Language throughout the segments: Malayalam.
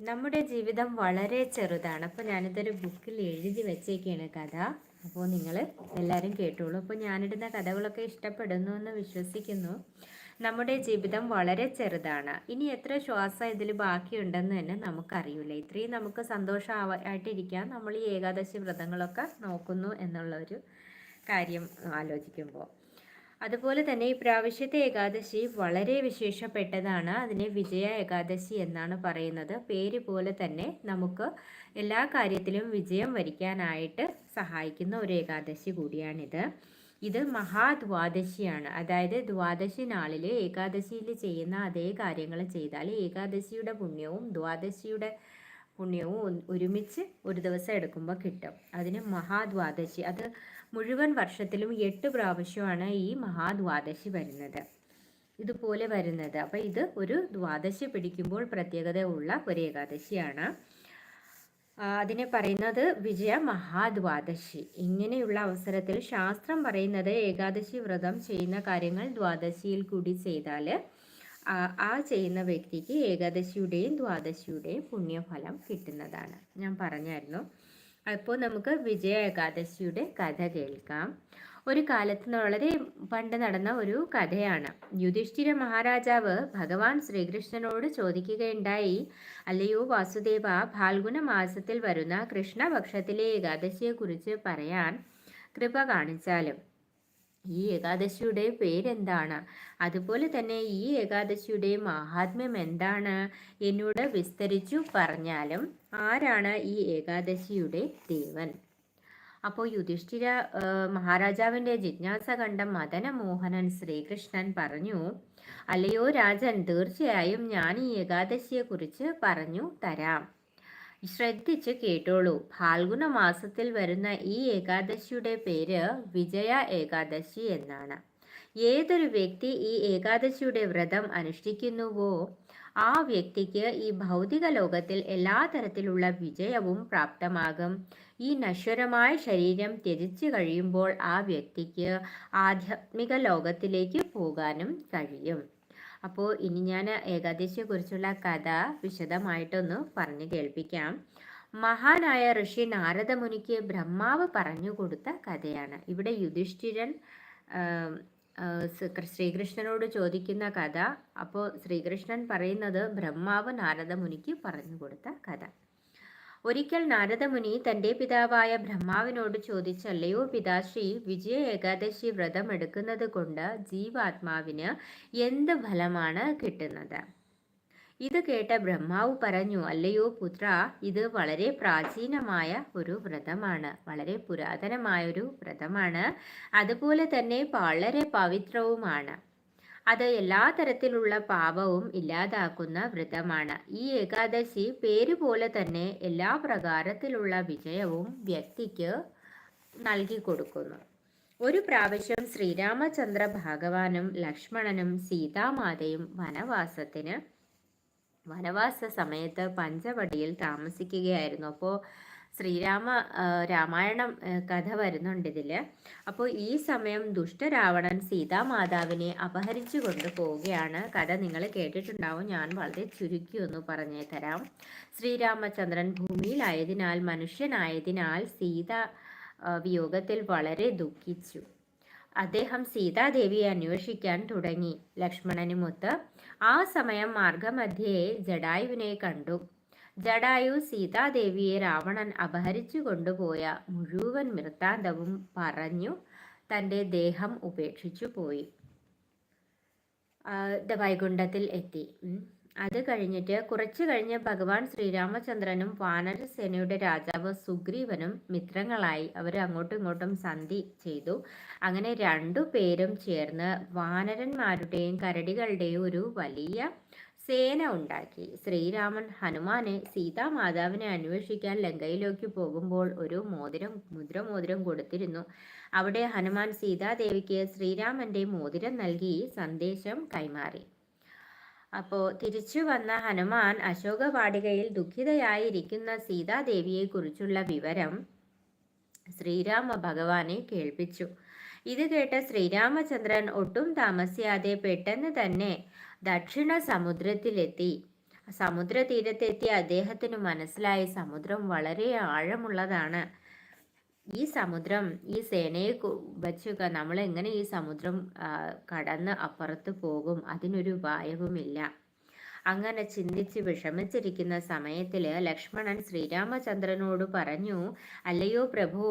നമ്മുടെ ജീവിതം വളരെ ചെറുതാണ്. അപ്പോൾ ഞാനിതൊരു ബുക്കിൽ എഴുതി വെച്ചേക്കാണ് കഥ. അപ്പോൾ നിങ്ങൾ എല്ലാവരും കേട്ടോളൂ. അപ്പോൾ ഞാനിടുന്ന കഥകളൊക്കെ ഇഷ്ടപ്പെടുന്നു എന്ന് വിശ്വസിക്കുന്നു. നമ്മുടെ ജീവിതം വളരെ ചെറുതാണ്. ഇനി എത്ര ശ്വാസം ഇതിൽ ബാക്കിയുണ്ടെന്ന് തന്നെ നമുക്കറിയില്ല. ഇത്രയും നമുക്ക് സന്തോഷമായിട്ടിരിക്കാൻ നമ്മൾ ഈ ഏകാദശി വ്രതങ്ങളൊക്കെ നോക്കുന്നു എന്നുള്ള ഒരു കാര്യം ആലോചിക്കുമ്പോൾ അതുപോലെ തന്നെ ഈ പ്രാവശ്യത്തെ ഏകാദശി വളരെ വിശേഷപ്പെട്ടതാണ്. അതിനെ വിജയ ഏകാദശി എന്നാണ് പറയുന്നത്. പേര് പോലെ തന്നെ നമുക്ക് എല്ലാ കാര്യത്തിലും വിജയം വരിക്കാനായിട്ട് സഹായിക്കുന്ന ഒരു ഏകാദശി കൂടിയാണിത്. ഇത് മഹാദ്വാദശിയാണ്. അതായത് ദ്വാദശി നാളിൽ ഏകാദശിയിൽ ചെയ്യുന്ന അതേ കാര്യങ്ങൾ ചെയ്താൽ ഏകാദശിയുടെ പുണ്യവും ദ്വാദശിയുടെ പുണ്യവും ഒരുമിച്ച് ഒരു ദിവസം എടുക്കുമ്പോൾ കിട്ടും. അതിന് മഹാദ്വാദശി. അത് മുഴുവൻ വർഷത്തിലും എട്ട് പ്രാവശ്യമാണ് ഈ മഹാദ്വാദശി വരുന്നത്. ഇതുപോലെ വരുന്നത്. അപ്പോൾ ഇത് ഒരു ദ്വാദശി പിടിക്കുമ്പോൾ പ്രത്യേകത ഉള്ള ഒരു ഏകാദശിയാണ്. അതിനെ പറയുന്നത് വിജയ മഹാദ്വാദശി. ഇങ്ങനെയുള്ള അവസരത്തിൽ ശാസ്ത്രം പറയുന്നത് ഏകാദശി വ്രതം ചെയ്യുന്ന കാര്യങ്ങൾ ദ്വാദശിയിൽ കൂടി ചെയ്താൽ ആ ചെയ്യുന്ന വ്യക്തിക്ക് ഏകാദശിയുടെയും ദ്വാദശിയുടെയും പുണ്യഫലം കിട്ടുന്നതാണ്. ഞാൻ പറഞ്ഞായിരുന്നു. അപ്പോൾ നമുക്ക് വിജയ ഏകാദശിയുടെ കഥ കേൾക്കാം. ഒരു കാലത്ത് വളരെ പണ്ട് നടന്ന ഒരു കഥയാണ്. യുധിഷ്ഠിര മഹാരാജാവ് ഭഗവാൻ ശ്രീകൃഷ്ണനോട് ചോദിക്കുകയുണ്ടായി അല്ലയോ വാസുദേവ ഫാൽഗുന മാസത്തിൽ വരുന്ന കൃഷ്ണപക്ഷത്തിലെ ഏകാദശിയെക്കുറിച്ച് പറയാൻ കൃപ കാണിച്ചാലും ഈ ഏകാദശിയുടെ പേരെന്താണ്? അതുപോലെ തന്നെ ഈ ഏകാദശിയുടെ മഹാത്മ്യം എന്താണ്? എന്നോട് വിസ്തരിച്ചു പറഞ്ഞാലും ആരാണ് ഈ ഏകാദശിയുടെ ദേവൻ? അപ്പോൾ യുധിഷ്ഠിര മഹാരാജാവിന്റെ ജിജ്ഞാസ കണ്ട മദനമോഹനൻ ശ്രീകൃഷ്ണൻ പറഞ്ഞു അല്ലയോ രാജൻ തീർച്ചയായും ഞാൻ ഈ ഏകാദശിയെക്കുറിച്ച് പറഞ്ഞു തരാം. ശ്രദ്ധിച്ച് കേട്ടോളൂ. ഫാൽഗുന മാസത്തിൽ വരുന്ന ഈ ഏകാദശിയുടെ പേര് വിജയ ഏകാദശി എന്നാണ്. ഏതൊരു വ്യക്തി ഈ ഏകാദശിയുടെ വ്രതം അനുഷ്ഠിക്കുന്നുവോ ആ വ്യക്തിക്ക് ഈ ഭൗതിക ലോകത്തിൽ എല്ലാ തരത്തിലുള്ള വിജയവും പ്രാപ്തമാകും. ഈ നശ്വരമായ ശരീരം ത്യജിച്ചു കഴിയുമ്പോൾ ആ വ്യക്തിക്ക് ആധ്യാത്മിക ലോകത്തിലേക്ക് പോകാനും കഴിയും. അപ്പോൾ ഇനി ഞാൻ ഏകാദശിയെക്കുറിച്ചുള്ള കഥ വിശദമായിട്ടൊന്ന് പറഞ്ഞു കേൾപ്പിക്കാം. മഹാനായ ഋഷി നാരദമുനിക്ക് ബ്രഹ്മാവ് പറഞ്ഞു കൊടുത്ത കഥയാണ്. ഇവിടെ യുധിഷ്ഠിരൻ ശ്രീകൃഷ്ണനോട് ചോദിക്കുന്ന കഥ. അപ്പോൾ ശ്രീകൃഷ്ണൻ പറയുന്നത് ബ്രഹ്മാവ് നാരദമുനിക്ക് പറഞ്ഞു കൊടുത്ത കഥ. ഒരിക്കൽ നാരദമുനി തന്റെ പിതാവായ ബ്രഹ്മാവിനോട് ചോദിച്ചല്ലയോ പിതാശ്രീ വിജയ ഏകാദശി വ്രതം എടുക്കുന്നത് കൊണ്ട് ജീവാത്മാവിന് എന്ത് ഫലമാണ് കിട്ടുന്നത്? ഇത് കേട്ട ബ്രഹ്മാവ് പറഞ്ഞു അല്ലയോ പുത്ര ഇത് വളരെ പ്രാചീനമായ ഒരു വ്രതമാണ് വളരെ പുരാതനമായൊരു വ്രതമാണ്. അതുപോലെ തന്നെ വളരെ പവിത്രവുമാണ്. അത് എല്ലാ തരത്തിലുള്ള പാപവും ഇല്ലാതാക്കുന്ന വ്രതമാണ്. ഈ ഏകാദശി പേര് പോലെ തന്നെ എല്ലാ പ്രകാരത്തിലുള്ള വിജയവും വ്യക്തിക്ക് നൽകി കൊടുക്കുന്നു ഒരു പ്രാവശ്യം ശ്രീരാമചന്ദ്ര ഭഗവാനും ലക്ഷ്മണനും സീതാമാതയും വനവാസത്തിന് വനവാസ സമയത്ത് പഞ്ചവടിയിൽ താമസിക്കുകയായിരുന്നു. അപ്പോൾ ശ്രീരാമ രാമായണം കഥ വരുന്നുണ്ട് ഇതിൽ അപ്പോൾ ഈ സമയം ദുഷ്ടരാവണൻ സീതാമാതാവിനെ അപഹരിച്ചു കൊണ്ട് പോവുകയാണ്. കഥ നിങ്ങൾ കേട്ടിട്ടുണ്ടാവും. ഞാൻ വളരെ ചുരുക്കി ഒന്ന് പറഞ്ഞേ തരാം. ശ്രീരാമചന്ദ്രൻ ഭൂമിയിലായതിനാൽ മനുഷ്യനായതിനാൽ സീത വിയോഗത്തിൽ വളരെ ദുഃഖിച്ചു. അദ്ദേഹം സീതാദേവിയെ അന്വേഷിക്കാൻ തുടങ്ങി ലക്ഷ്മണനുമൊത്ത്. ആ സമയം മാർഗമധ്യേ ജഡായുവിനെ കണ്ടു. ജഡായു സീതാദേവിയെ രാവണൻ അപഹരിച്ചു കൊണ്ടുപോയ മുഴുവൻ വൃത്താന്തവും പറഞ്ഞു തന്റെ ദേഹം ഉപേക്ഷിച്ചു പോയി. വൈകുണ്ഠത്തിൽ എത്തി. അത് കഴിഞ്ഞിട്ട് കുറച്ചു കഴിഞ്ഞ് ഭഗവാൻ ശ്രീരാമചന്ദ്രനും വാനരസേനയുടെ രാജാവ് സുഗ്രീവനും മിത്രങ്ങളായി അവർ അങ്ങോട്ടും ഇങ്ങോട്ടും സന്ധി ചെയ്തു. അങ്ങനെ രണ്ടു പേരും ചേർന്ന് വാനരന്മാരുടെയും കരടികളുടെയും ഒരു വലിയ സേന ഉണ്ടാക്കി. ശ്രീരാമൻ ഹനുമാനെ സീതാമാതാവിനെ അന്വേഷിക്കാൻ ലങ്കയിലേക്ക് പോകുമ്പോൾ ഒരു മോതിരം മുദ്രമോതിരം കൊടുത്തിരുന്നു. അവിടെ ഹനുമാൻ സീതാദേവിക്ക് ശ്രീരാമന്റെ മോതിരം നൽകി സന്ദേശം കൈമാറി. അപ്പോൾ തിരിച്ചു വന്ന ഹനുമാൻ അശോകവാടികയിൽ ദുഃഖിതയായിരിക്കുന്ന സീതാദേവിയെക്കുറിച്ചുള്ള വിവരം ശ്രീരാമ ഭഗവാനെ കേൾപ്പിച്ചു. ഇത് കേട്ട ശ്രീരാമചന്ദ്രൻ ഒട്ടും താമസിയാതെ പെട്ടെന്ന് തന്നെ ദക്ഷിണ സമുദ്രത്തിലെത്തി സമുദ്ര തീരത്തെത്തിയ അദ്ദേഹത്തിന് മനസ്സിലായ സമുദ്രം വളരെ ആഴമുള്ളതാണ്. ഈ സമുദ്രം ഈ സേനയെ വച്ച് നമ്മൾ എങ്ങനെ ഈ സമുദ്രം കടന്ന് അപ്പുറത്ത് പോകും അതിനൊരു ഉപായവുമില്ല അങ്ങനെ ചിന്തിച്ച് വിഷമിച്ചിരിക്കുന്ന സമയത്തിൽ ലക്ഷ്മണൻ ശ്രീരാമചന്ദ്രനോട് പറഞ്ഞു അല്ലയോ പ്രഭു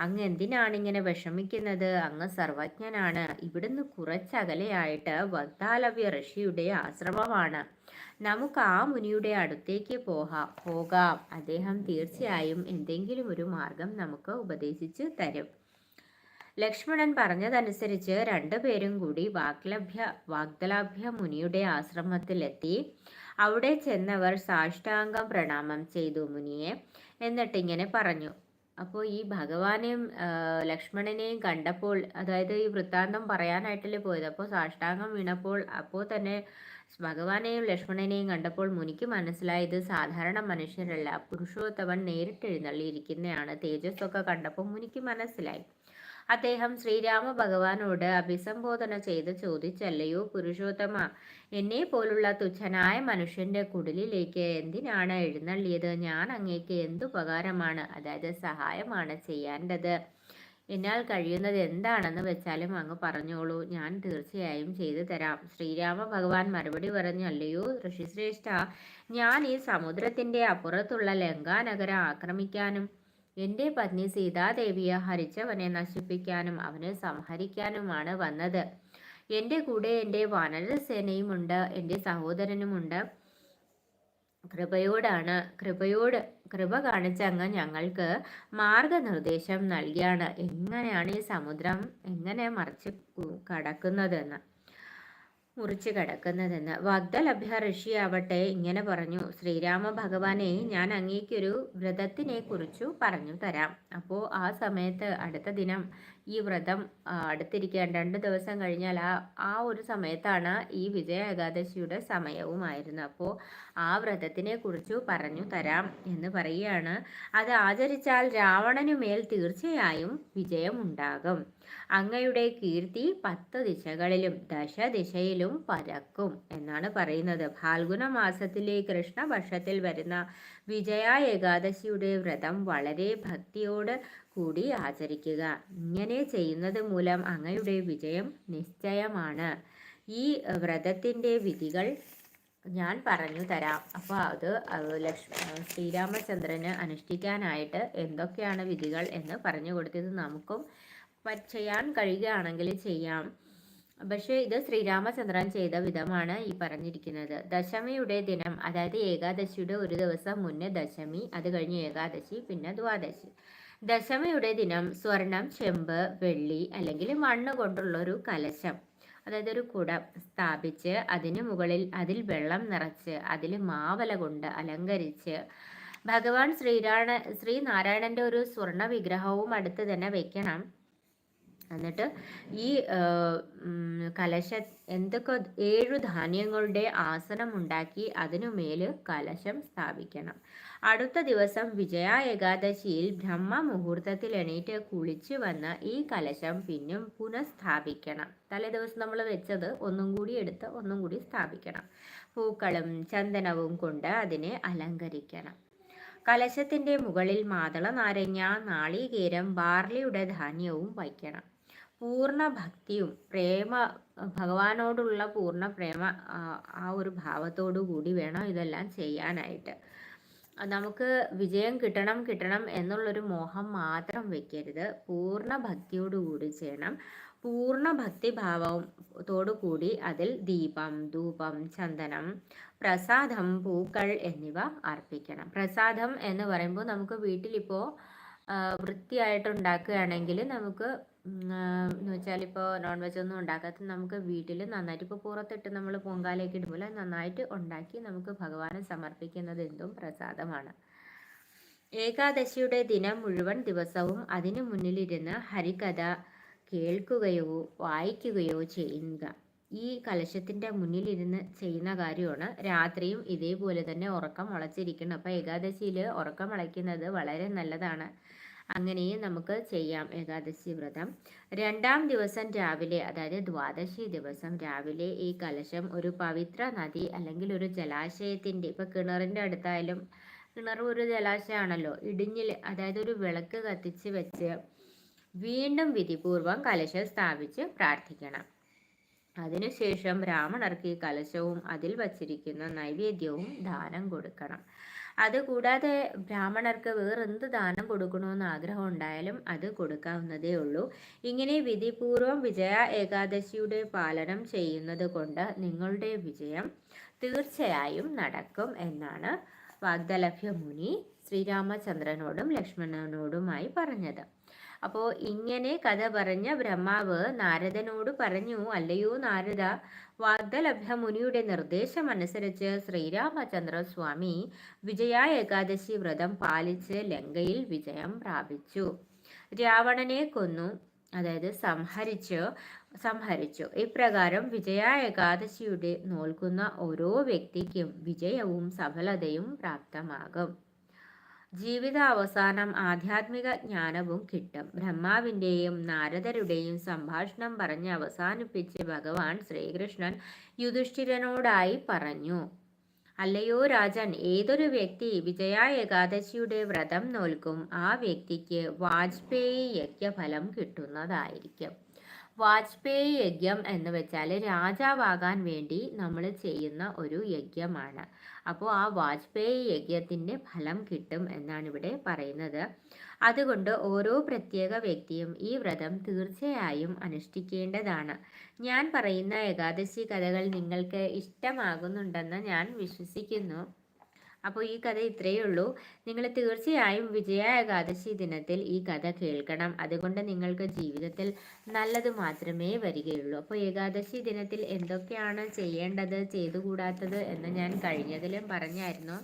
അങ്ങ് എന്തിനാണ് ഇങ്ങനെ വിഷമിക്കുന്നത്? അങ്ങ് സർവജ്ഞനാണ്. ഇവിടുന്ന് കുറച്ചകലെയായിട്ട് വക്താലവ്യ ഋഷിയുടെ ആശ്രമമാണ്. നമുക്ക് ആ മുനിയുടെ അടുത്തേക്ക് പോകാം പോകാം. അദ്ദേഹം തീർച്ചയായും എന്തെങ്കിലും ഒരു മാർഗം നമുക്ക് ഉപദേശിച്ചു തരും. ലക്ഷ്മണൻ പറഞ്ഞതനുസരിച്ച് രണ്ടുപേരും കൂടി വാക്ലഭ്യ വാഗ്ദലാഭ്യ മുനിയുടെ ആശ്രമത്തിലെത്തി. അവിടെ ചെന്നവർ സാഷ്ടാംഗം പ്രണാമം ചെയ്തു മുനിയെ. എന്നിട്ട് ഇങ്ങനെ പറഞ്ഞു. അപ്പോൾ ഈ ഭഗവാനെയും ലക്ഷ്മണനെയും കണ്ടപ്പോൾ അതായത് ഈ വൃത്താന്തം പറയാനായിട്ടല്ലേ പോയത് അപ്പോൾ സാഷ്ടാംഗം വീണപ്പോൾ അപ്പോൾ തന്നെ ഭഗവാനെയും ലക്ഷ്മണനെയും കണ്ടപ്പോൾ മുനിക്ക് മനസ്സിലായത് സാധാരണ മനുഷ്യരല്ല പുരുഷോത്തമൻ നേരിട്ട് എഴുന്നള്ളിയിരിക്കുന്നതാണ് തേജസ്സൊക്കെ കണ്ടപ്പോൾ മുനിക്ക് മനസ്സിലായി. അദ്ദേഹം ശ്രീരാമ ഭഗവാനോട് അഭിസംബോധന ചെയ്ത് ചോദിച്ചല്ലയോ പുരുഷോത്തമ? എന്നെ പോലുള്ള തുച്ഛനായ മനുഷ്യന്റെ കുടിലിലേക്ക് എന്തിനാണ് എഴുന്നള്ളിയത്? ഞാൻ അങ്ങേക്ക് എന്തുപകാരമാണ് അതായത് സഹായമാണ് ചെയ്യേണ്ടത്. എന്നാൽ കഴിയുന്നത് എന്താണെന്ന് വെച്ചാലും അങ്ങ് പറഞ്ഞോളൂ. ഞാൻ തീർച്ചയായും ചെയ്തു തരാം. ശ്രീരാമ ഭഗവാൻ മറുപടി പറഞ്ഞു അല്ലയോ ഋഷിശ്രേഷ്ഠ ഞാൻ ഈ സമുദ്രത്തിന്റെ അപ്പുറത്തുള്ള ലങ്കാനഗരം ആക്രമിക്കാനും എന്റെ പത്നി സീതാദേവിയെ ഹരിച്ചവനെ നശിപ്പിക്കാനും അവനെ സംഹരിക്കാനുമാണ് വന്നത്. എന്റെ കൂടെ എന്റെ വാനരസേനയുമുണ്ട് എന്റെ സഹോദരനുമുണ്ട്. കൃപയോടാണ് കൃപയോട് കൃപ കാണിച്ച അങ്ങ് ഞങ്ങൾക്ക് മാർഗനിർദ്ദേശം നൽകിയാണ്. എങ്ങനെയാണ് ഈ സമുദ്രം എങ്ങനെ മറിച്ച് കടക്കുന്നതെന്ന്? മുറിച്ച് കിടക്കുന്നതെന്ന്. വഗ്ദലഭ്യ ഋഷിയാവട്ടെ ഇങ്ങനെ പറഞ്ഞു. ശ്രീരാമ ഭഗവാനെ ഞാൻ അങ്ങേക്കൊരു വ്രതത്തിനെ കുറിച്ചു പറഞ്ഞു തരാം. അപ്പോൾ ആ സമയത്ത് അടുത്ത ദിനം ഈ വ്രതം അടുത്തിരിക്കാൻ രണ്ട് ദിവസം കഴിഞ്ഞാൽ ആ ആ ഒരു സമയത്താണ് ഈ വിജയ ഏകാദശിയുടെ സമയവുമായിരുന്നു. അപ്പോൾ ആ വ്രതത്തിനെ കുറിച്ച് പറഞ്ഞു തരാം എന്ന് പറയുകയാണ്. അത് ആചരിച്ചാൽ രാവണനുമേൽ തീർച്ചയായും വിജയമുണ്ടാകും അങ്ങയുടെ കീർത്തി പത്ത് ദിശകളിലും ദശ ദിശയിലും പരക്കും എന്നാണ് പറയുന്നത്. ഫാൽഗുന മാസത്തിലെ കൃഷ്ണപക്ഷത്തിൽ വരുന്ന വിജയ ഏകാദശിയുടെ വ്രതം വളരെ ഭക്തിയോട് കൂടി ആചരിക്കുക. ഇങ്ങനെ ചെയ്യുന്നത് മൂലം അങ്ങയുടെ വിജയം നിശ്ചയമാണ്. ഈ വ്രതത്തിന്റെ വിധികൾ ഞാൻ പറഞ്ഞു തരാം. അപ്പോൾ അത് ലക്ഷ്മി ശ്രീരാമചന്ദ്രന് അനുഷ്ഠിക്കാനായിട്ട് എന്തൊക്കെയാണ് വിധികൾ എന്ന് പറഞ്ഞു കൊടുത്തത് നമുക്കും ചെയ്യാൻ കഴിയുകയാണെങ്കിൽ ചെയ്യാം. പക്ഷേ ഇത് ശ്രീരാമചന്ദ്രൻ ചെയ്ത വിധമാണ് ഈ പറഞ്ഞിരിക്കുന്നത്. ദശമിയുടെ ദിനം അതായത് ഏകാദശിയുടെ ഒരു ദിവസം മുന്നേ ദശമി അത് കഴിഞ്ഞ് ഏകാദശി പിന്നെ ദ്വാദശി. ദശമിയുടെ ദിനം സ്വർണം ചെമ്പ് വെള്ളി അല്ലെങ്കിൽ മണ്ണ് കൊണ്ടുള്ള ഒരു കലശം. അതായത് ഒരു കുടം സ്ഥാപിച്ച് അതിന് മുകളിൽ അതിൽ വെള്ളം നിറച്ച് അതിൽ മാവല കൊണ്ട് അലങ്കരിച്ച് ഭഗവാൻ ശ്രീരാണ ശ്രീനാരായണന്റെ ഒരു സ്വർണ വിഗ്രഹവും അടുത്ത് തന്നെ വെക്കണം. എന്നിട്ട് ഈ കലശ എന്തൊക്കെ ഏഴു ധാന്യങ്ങളുടെ ആസനം ഉണ്ടാക്കി അതിനുമേൽ കലശം സ്ഥാപിക്കണം. അടുത്ത ദിവസം വിജയ ഏകാദശിയിൽ ബ്രഹ്മ മുഹൂർത്തത്തിൽ എണീറ്റ് കുളിച്ചു വന്ന് ഈ കലശം പിന്നും പുനഃസ്ഥാപിക്കണം. തലേദിവസം നമ്മൾ വെച്ചത് ഒന്നും കൂടി എടുത്ത് ഒന്നും കൂടി സ്ഥാപിക്കണം. പൂക്കളും ചന്ദനവും കൊണ്ട് അതിനെ അലങ്കരിക്കണം. കലശത്തിന്റെ മുകളിൽ മാതള നാരങ്ങ നാളികേരം ബാർലിയുടെ ധാന്യവും വയ്ക്കണം. പൂർണ ഭക്തിയും പ്രേമ ഭഗവാനോടുള്ള പൂർണ പ്രേമ ആ ഒരു ഭാവത്തോടു കൂടി വേണം ഇതെല്ലാം ചെയ്യാനായിട്ട്. നമുക്ക് വിജയം കിട്ടണം കിട്ടണം എന്നുള്ളൊരു മോഹം മാത്രം വെക്കരുത്. പൂർണ ഭക്തിയോടുകൂടി ചെയ്യണം. പൂർണ ഭക്തിഭാവത്തോടു കൂടി അതിൽ ദീപം ധൂപം ചന്ദനം പ്രസാദം പൂക്കൾ എന്നിവ അർപ്പിക്കണം. പ്രസാദം എന്ന് പറയുമ്പോൾ നമുക്ക് വീട്ടിലിപ്പോൾ വൃത്തിയായിട്ട് ഉണ്ടാക്കുകയാണെങ്കിൽ നമുക്ക് എന്ന് വെച്ചാൽ ഇപ്പോൾ നോൺ വെജ് ഒന്നും ഉണ്ടാക്കാത്ത നമുക്ക് വീട്ടിൽ നന്നായിട്ട് ഇപ്പോൾ പുറത്തിട്ട് നമ്മൾ പൊങ്കാലയൊക്കെ ഇടുമ്പോൾ നന്നായിട്ട് ഉണ്ടാക്കി നമുക്ക് ഭഗവാന് സമർപ്പിക്കുന്നത് എന്തും പ്രസാദമാണ്. ഏകാദശിയുടെ ദിനം മുഴുവൻ ദിവസവും അതിനു മുന്നിലിരുന്ന് ഹരികഥ കേൾക്കുകയോ വായിക്കുകയോ ചെയ്യുക. ഈ കലശത്തിന്റെ മുന്നിലിരുന്ന് ചെയ്യുന്ന കാര്യമാണ് രാത്രിയും ഇതേപോലെ തന്നെ ഉറക്കം മുളച്ചിരിക്കണം. അപ്പോൾ ഏകാദശിയിൽ ഉറക്കം മുളയ്ക്കുന്നത് വളരെ നല്ലതാണ്. അങ്ങനെയും നമുക്ക് ചെയ്യാം ഏകാദശി വ്രതം. രണ്ടാം ദിവസം രാവിലെ അതായത് ദ്വാദശി ദിവസം രാവിലെ ഈ കലശം ഒരു പവിത്ര നദി അല്ലെങ്കിൽ ഒരു ജലാശയത്തിന്റെ ഇപ്പം കിണറിന്റെ അടുത്തായാലും കിണർ ഒരു ജലാശയമാണല്ലോ ഇടിഞ്ഞിൽ അതായത് ഒരു വിളക്ക് കത്തിച്ച് വെച്ച് വീണ്ടും വിധിപൂർവം കലശം സ്ഥാപിച്ച് പ്രാർത്ഥിക്കണം. അതിനുശേഷം ബ്രാഹ്മണർക്ക് കലശവും അതിൽ വച്ചിരിക്കുന്ന നൈവേദ്യവും ദാനം കൊടുക്കണം. അതുകൂടാതെ ബ്രാഹ്മണർക്ക് വേറെന്ത് ദാനം കൊടുക്കണമെന്ന് ആഗ്രഹം ഉണ്ടായാലും അത് കൊടുക്കാവുന്നതേ ഉള്ളൂ. ഇങ്ങനെ വിധിപൂർവം വിജയ ഏകാദശിയുടെ പാലനം ചെയ്യുന്നത് കൊണ്ട് നിങ്ങളുടെ വിജയം തീർച്ചയായും നടക്കും എന്നാണ് വാഗ്ദലഭ്യ മുനി ശ്രീരാമചന്ദ്രനോടും ലക്ഷ്മണനോടുമായി പറഞ്ഞത്. അപ്പോൾ ഇങ്ങനെ കഥ പറഞ്ഞ ബ്രഹ്മാവ് നാരദനോട് പറഞ്ഞു അല്ലയോ നാരദ വാഗ്ദലഭ്യ മുനിയുടെ നിർദ്ദേശമനുസരിച്ച് ശ്രീരാമചന്ദ്ര സ്വാമി വിജയ ഏകാദശി വ്രതം പാലിച്ച് ലങ്കയിൽ വിജയം പ്രാപിച്ചു. രാവണനെ കൊന്നു അതായത് സംഹരിച്ചു സംഹരിച്ചു. ഇപ്രകാരം വിജയ ഏകാദശിയുടെ നോൽക്കുന്ന ഓരോ വ്യക്തിക്കും വിജയവും സഫലതയും പ്രാപ്തമാകും. ജീവിതാവസാനം ആധ്യാത്മിക ജ്ഞാനവും കിട്ടും. ബ്രഹ്മാവിന്റെയും നാരദരുടെയും സംഭാഷണം പറഞ്ഞ് അവസാനിപ്പിച്ച് ഭഗവാൻ ശ്രീകൃഷ്ണൻ യുധിഷ്ഠിരനോടായി പറഞ്ഞു. അല്ലയോ രാജൻ ഏതൊരു വ്യക്തി വിജയ ഏകാദശിയുടെ വ്രതം നോൽക്കും ആ വ്യക്തിക്ക് വാജ്പേയി യജ്ഞഫലം കിട്ടുന്നതായിരിക്കും. വാജ്പേയി യജ്ഞം എന്ന് വെച്ചാൽ രാജാവാകാൻ വേണ്ടി നമ്മൾ ചെയ്യുന്ന ഒരു യജ്ഞമാണ്. അപ്പോൾ ആ വാജ്പേയി യജ്ഞത്തിന്റെ ഫലം കിട്ടും എന്നാണ് ഇവിടെ പറയുന്നത്. അതുകൊണ്ട് ഓരോ പ്രത്യേക വ്യക്തിയും ഈ വ്രതം തീർച്ചയായും അനുഷ്ഠിക്കേണ്ടതാണ്. ഞാൻ പറയുന്ന ഏകാദശി കഥകൾ നിങ്ങൾക്ക് ഇഷ്ടമാകുന്നുണ്ടെന്ന് ഞാൻ വിശ്വസിക്കുന്നു. അപ്പോൾ ഈ കഥ ഇത്രയേ ഉള്ളൂ. നിങ്ങൾ തീർച്ചയായും വിജയ ഏകാദശി ദിനത്തിൽ ഈ കഥ കേൾക്കണം. അതുകൊണ്ട് നിങ്ങൾക്ക് ജീവിതത്തിൽ നല്ലത് മാത്രമേ വരികയുള്ളൂ. അപ്പോൾ ഏകാദശി ദിനത്തിൽ എന്തൊക്കെയാണ് ചെയ്യേണ്ടത് ചെയ്തുകൂടാത്തത് എന്ന് ഞാൻ കഴിഞ്ഞതിലും പറഞ്ഞായിരുന്നു.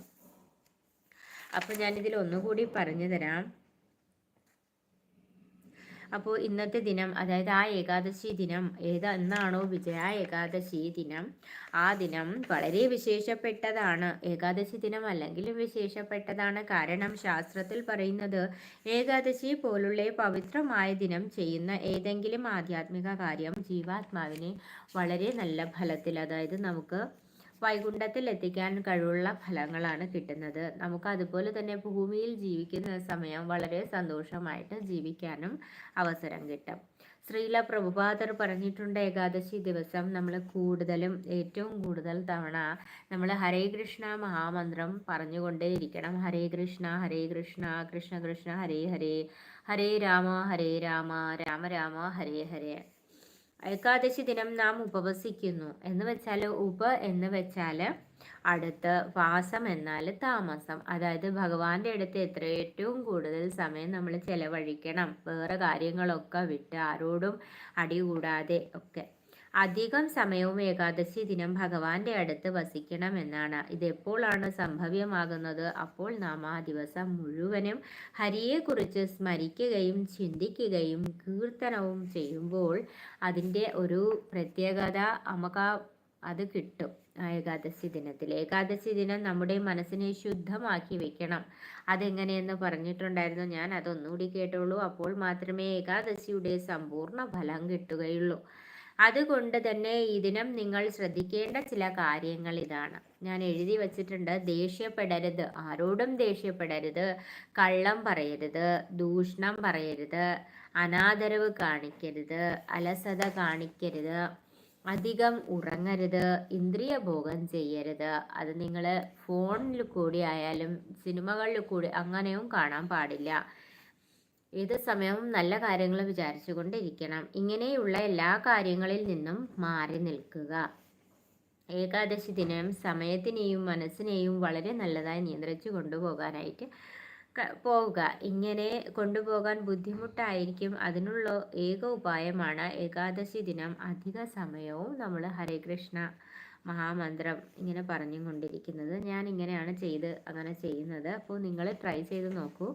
അപ്പോൾ ഞാനിതിൽ ഒന്നുകൂടി പറഞ്ഞു തരാം. അപ്പോൾ ഇന്നത്തെ ദിനം അതായത് ആ ഏകാദശി ദിനം ഏത് എന്നാണോ വിജയ ഏകാദശി ദിനം ആ ദിനം വളരെ വിശേഷപ്പെട്ടതാണ്. ഏകാദശി ദിനം അല്ലെങ്കിലും വിശേഷപ്പെട്ടതാണ്. കാരണം ശാസ്ത്രത്തിൽ പറയുന്നത് ഏകാദശി പോലുള്ള പവിത്രമായ ദിനം ചെയ്യുന്ന ഏതെങ്കിലും ആധ്യാത്മിക കാര്യം ജീവാത്മാവിനെ വളരെ നല്ല ഫലത്തിൽ അതായത് നമുക്ക് വൈകുണ്ഠത്തിൽ എത്തിക്കാൻ കഴിവുള്ള ഫലങ്ങളാണ് കിട്ടുന്നത്. നമുക്ക് അതുപോലെ തന്നെ ഭൂമിയിൽ ജീവിക്കുന്ന സമയം വളരെ സന്തോഷമായിട്ട് ജീവിക്കാനും അവസരം കിട്ടും. ശ്രീല പ്രഭുപാദർ പറഞ്ഞിട്ടുണ്ട് ഏകാദശി ദിവസം നമ്മൾ കൂടുതലും ഏറ്റവും കൂടുതൽ തവണ നമ്മൾ ഹരേ കൃഷ്ണ മഹാമന്ത്രം പറഞ്ഞുകൊണ്ടേയിരിക്കണം. ഹരേ കൃഷ്ണ ഹരേ കൃഷ്ണ കൃഷ്ണ കൃഷ്ണ ഹരേ ഹരേ. ഹരേ രാമ ഹരേ രാമ രാമ രാമ ഹരേ ഹരേ. ഏകാദശി ദിനം നാം ഉപവസിക്കുന്നു. എന്ന് വെച്ചാൽ ഉപ എന്ന് വെച്ചാൽ അടുത്ത് വാസം എന്നാൽ താമസം. അതായത് ഭഗവാന്റെ അടുത്ത് എത്ര ഏറ്റവും കൂടുതൽ സമയം നമ്മൾ ചെലവഴിക്കണം. വേറെ കാര്യങ്ങളൊക്കെ വിട്ട് ആരോടും അടികൂടാതെ ഒക്കെ. അധികം സമയവും ഏകാദശി ദിനം ഭഗവാന്റെ അടുത്ത് വസിക്കണമെന്നാണ്. ഇതെപ്പോഴാണ് സംഭവ്യമാകുന്നത്? അപ്പോൾ നാം ആ ദിവസം മുഴുവനും ഹരിയെക്കുറിച്ച് സ്മരിക്കുകയും ചിന്തിക്കുകയും കീർത്തനവും ചെയ്യുമ്പോൾ അതിന്റെ ഒരു പ്രത്യേകത നമുക്ക് അത് കിട്ടും. ഏകാദശി ദിനത്തിൽ. ഏകാദശി ദിനം നമ്മുടെ മനസ്സിനെ ശുദ്ധമാക്കി വെക്കണം. അതെങ്ങനെയെന്ന് പറഞ്ഞിട്ടുണ്ടായിരുന്നു? ഞാൻ അതൊന്നുകൂടി കേട്ടുള്ളൂ അപ്പോൾ മാത്രമേ ഏകാദശിയുടെ സമ്പൂർണ ഫലം കിട്ടുകയുള്ളൂ. അതുകൊണ്ട് തന്നെ ഇതിനും നിങ്ങൾ ശ്രദ്ധിക്കേണ്ട ചില കാര്യങ്ങൾ ഇതാണ്. ഞാൻ എഴുതി വച്ചിട്ടുണ്ട് ദേഷ്യപ്പെടരുത് ആരോടും ദേഷ്യപ്പെടരുത് കള്ളം പറയരുത് ദൂഷണം പറയരുത് അനാദരവ് കാണിക്കരുത് അലസത കാണിക്കരുത് അധികം ഉറങ്ങരുത് ഇന്ദ്രിയ ഭോഗം ചെയ്യരുത്. അത് നിങ്ങൾ ഫോണിൽ കൂടി ആയാലും സിനിമകളിൽ കൂടി അങ്ങനെയും കാണാൻ പാടില്ല. ഏത് സമയവും നല്ല കാര്യങ്ങൾ വിചാരിച്ചുകൊണ്ടിരിക്കണം. ഇങ്ങനെയുള്ള എല്ലാ കാര്യങ്ങളിൽ നിന്നും മാറി നിൽക്കുക. ഏകാദശി ദിനം സമയത്തിനെയും മനസ്സിനെയും വളരെ നല്ലതായി നിയന്ത്രിച്ചു കൊണ്ടുപോകാനായിട്ട് പോവുക. ഇങ്ങനെ കൊണ്ടുപോകാൻ ബുദ്ധിമുട്ടായിരിക്കും. അതിനുള്ള ഏക ഉപായമാണ് ഏകാദശി ദിനം. അധിക സമയവും നമ്മൾ ഹരേ കൃഷ്ണ മഹാമന്ത്രം ഇങ്ങനെ പറഞ്ഞു കൊണ്ടിരിക്കുന്നത് ഞാൻ ഇങ്ങനെയാണ് ചെയ്ത് അങ്ങനെ ചെയ്യുന്നത്. അപ്പോൾ നിങ്ങൾ ട്രൈ ചെയ്ത് നോക്കൂ.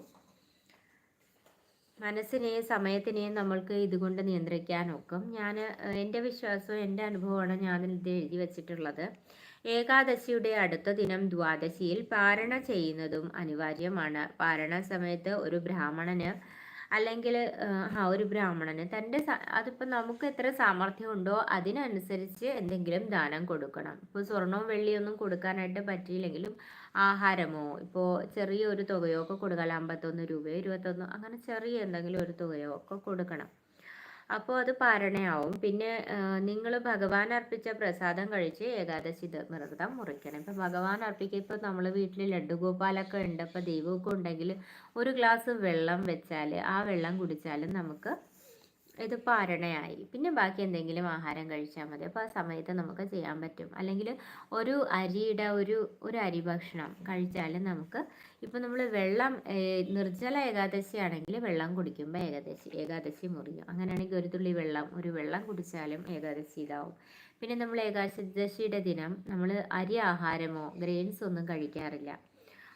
മനസ്സിനെയും സമയത്തിനെയും നമ്മൾക്ക് ഇതുകൊണ്ട് നിയന്ത്രിക്കാനൊക്കും ഞാൻ എന്റെ വിശ്വാസവും എന്റെ അനുഭവമാണ് ഞാൻ ഇത് എഴുതി വച്ചിട്ടുള്ളത്. ഏകാദശിയുടെ അടുത്ത ദിനം ദ്വാദശിയിൽ പാരണ ചെയ്യുന്നതും അനിവാര്യമാണ്. പാരണ സമയത്ത് ഒരു ബ്രാഹ്മണന് അല്ലെങ്കിൽ ആ ഒരു ബ്രാഹ്മണന് തന്റെ അതിപ്പോൾ നമുക്ക് എത്ര സാമർഥ്യം ഉണ്ടോ അതിനനുസരിച്ച് എന്തെങ്കിലും ദാനം കൊടുക്കണം. ഇപ്പോൾ സ്വർണവും വെള്ളിയൊന്നും കൊടുക്കാനായിട്ട് പറ്റിയില്ലെങ്കിലും ആഹാരമോ ഇപ്പോൾ ചെറിയൊരു തുകയോ ഒക്കെ കൊടുക്കാം അമ്പത്തൊന്ന് രൂപയോ ഇരുപത്തൊന്ന് അങ്ങനെ ചെറിയ എന്തെങ്കിലും ഒരു തുകയോ ഒക്കെ കൊടുക്കണം. അപ്പോൾ അത് പാരണയാവും. പിന്നെ നിങ്ങൾ ഭഗവാൻ അർപ്പിച്ച പ്രസാദം കഴിച്ച് ഏകാദശി വ്രതം മുറിക്കണം. ഇപ്പം ഭഗവാൻ അർപ്പിക്കുക ഇപ്പോൾ നമ്മൾ വീട്ടിൽ ലഡ്ഡു ഗോപാലൊക്കെ ഉണ്ട്. അപ്പോൾ ദൈവമൊക്കെ ഉണ്ടെങ്കിൽ ഒരു ഗ്ലാസ് വെള്ളം വെച്ചാൽ ആ വെള്ളം കുടിച്ചാലും നമുക്ക് ഇത് പാരണയായി പിന്നെ ബാക്കി എന്തെങ്കിലും ആഹാരം കഴിച്ചാൽ മതി. അപ്പോൾ ആ സമയത്ത് നമുക്ക് ചെയ്യാൻ പറ്റും. അല്ലെങ്കിൽ ഒരു അരിയുടെ ഒരു ഒരു അരി ഭക്ഷണം കഴിച്ചാൽ നമുക്ക് ഇപ്പോൾ നമ്മൾ വെള്ളം നിർജല ഏകാദശി ആണെങ്കിൽ വെള്ളം കുടിക്കുമ്പോൾ ഏകാദശി ഏകാദശി മുറിയും അങ്ങനെയാണെങ്കിൽ ഒരു തുള്ളി വെള്ളം ഒരു വെള്ളം കുടിച്ചാലും ഏകാദശി ഇതാവും. പിന്നെ നമ്മൾ ഏകാദശിയുടെ ദിനം നമ്മൾ അരി ആഹാരമോ ഗ്രെയിൻസ് ഒന്നും കഴിക്കാറില്ല.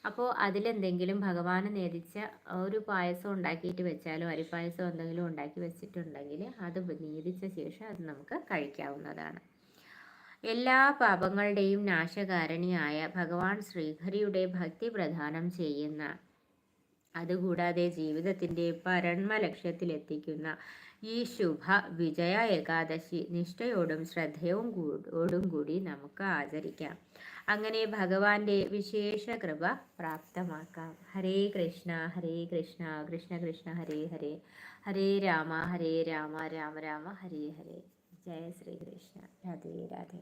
അപ്പോൾ അതിലെന്തെങ്കിലും ഭഗവാനെ നേദിച്ച ഒരു പായസം ഉണ്ടാക്കിയിട്ട് വെച്ചാലോ അരിപ്പായസം എന്തെങ്കിലും ഉണ്ടാക്കി വെച്ചിട്ടുണ്ടെങ്കിൽ അത് നേദിച്ച ശേഷം അത് നമുക്ക് കഴിക്കാവുന്നതാണ്. എല്ലാ പാപങ്ങളുടെയും നാശകാരണിയായ ഭഗവാൻ ശ്രീഹരിയുടെ ഭക്തി പ്രദാനം ചെയ്യുന്ന അതുകൂടാതെ ജീവിതത്തിന്റെ പരന്മ ലക്ഷ്യത്തിലെത്തിക്കുന്ന ഈ ശുഭ വിജയ ഏകാദശി നിഷ്ഠയോടും ശ്രദ്ധയോടും കൂടി നമുക്ക് ആചരിക്കാം. അങ്ങനെ ഭഗവാന്റെ വിശേഷ കൃപ പ്രാപ്തമാക്കാം. ഹരേ കൃഷ്ണ ഹരേ കൃഷ്ണ കൃഷ്ണ കൃഷ്ണ ഹരേ ഹരേ. ഹരേ രാമ ഹരേ രാമ രാമ രാമ ഹരേ ഹരേ. ജയ ശ്രീകൃഷ്ണ രാധേ രാധേ.